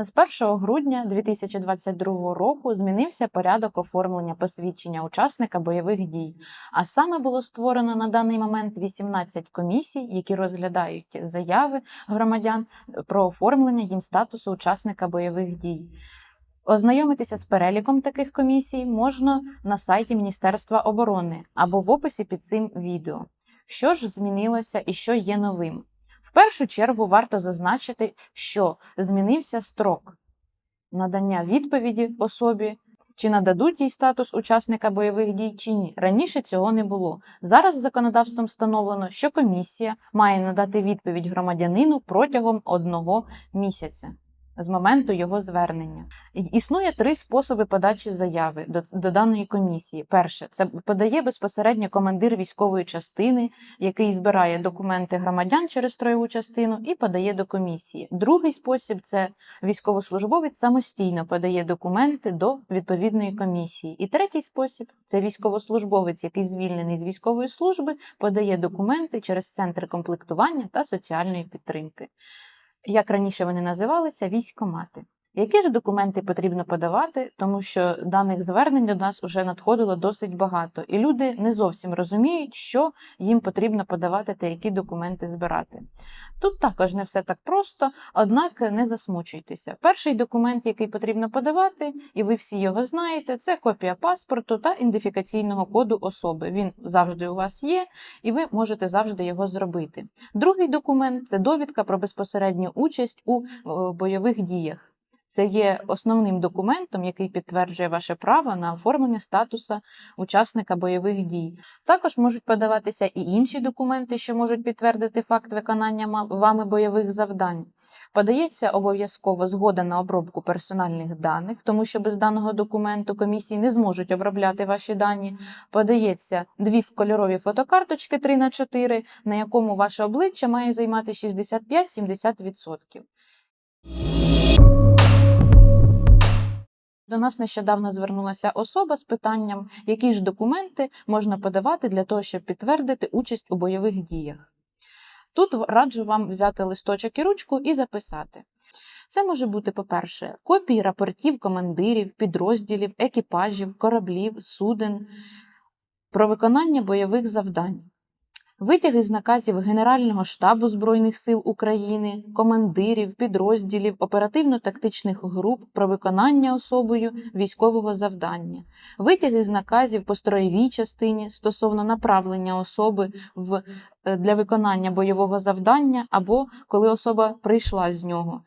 З 1 грудня 2022 року змінився порядок оформлення посвідчення учасника бойових дій, а саме було створено на даний момент 18 комісій, які розглядають заяви громадян про оформлення їм статусу учасника бойових дій. Ознайомитися з переліком таких комісій можна на сайті Міністерства оборони або в описі під цим відео. Що ж змінилося і що є новим? В першу чергу варто зазначити, що змінився строк надання відповіді особі, чи нададуть їй статус учасника бойових дій чи ні. Раніше цього не було. Зараз законодавством встановлено, що комісія має надати відповідь громадянину протягом одного місяця. З моменту його звернення існує три способи подачі заяви до, до даної комісії. Перше, це подає безпосередньо командир військової частини, який збирає документи громадян через строєву частину і подає до комісії. Другий спосіб це військовослужбовець самостійно подає документи до відповідної комісії. І третій спосіб це військовослужбовець, який звільнений з військової служби, подає документи через центри комплектування та соціальної підтримки. Як раніше вони називалися, військомати. Які ж документи потрібно подавати, тому що даних звернень до нас вже надходило досить багато, і люди не зовсім розуміють, що їм потрібно подавати та які документи збирати. Тут також не все так просто, однак не засмучуйтеся. Перший документ, який потрібно подавати, і ви всі його знаєте, це копія паспорту та ідентифікаційного коду особи. Він завжди у вас є, і ви можете завжди його зробити. Другий документ це довідка про безпосередню участь у е, бойових діях. Це є основним документом, який підтверджує ваше право на оформлення статуса учасника бойових дій. Також можуть подаватися і інші документи, що можуть підтвердити факт виконання вами бойових завдань. Подається обов'язково згода на обробку персональних даних, тому що без даного документу комісії не зможуть обробляти ваші дані. Подається дві кольорові фотокарточки 3 на 4 на якому ваше обличчя має займати 65-70%. До нас нещодавно звернулася особа з питанням, які ж документи можна подавати для того, щоб підтвердити участь у бойових діях. Тут раджу вам взяти листочок і ручку і записати. Це може бути, по-перше, копії рапортів командирів, підрозділів, екіпажів, кораблів, суден про виконання бойових завдань. Витяги з наказів Генерального штабу Збройних сил України, командирів, підрозділів, оперативно-тактичних груп про виконання особою військового завдання, витяги з наказів по строєвій частині стосовно направлення особи в, е, для виконання бойового завдання або коли особа прийшла з нього.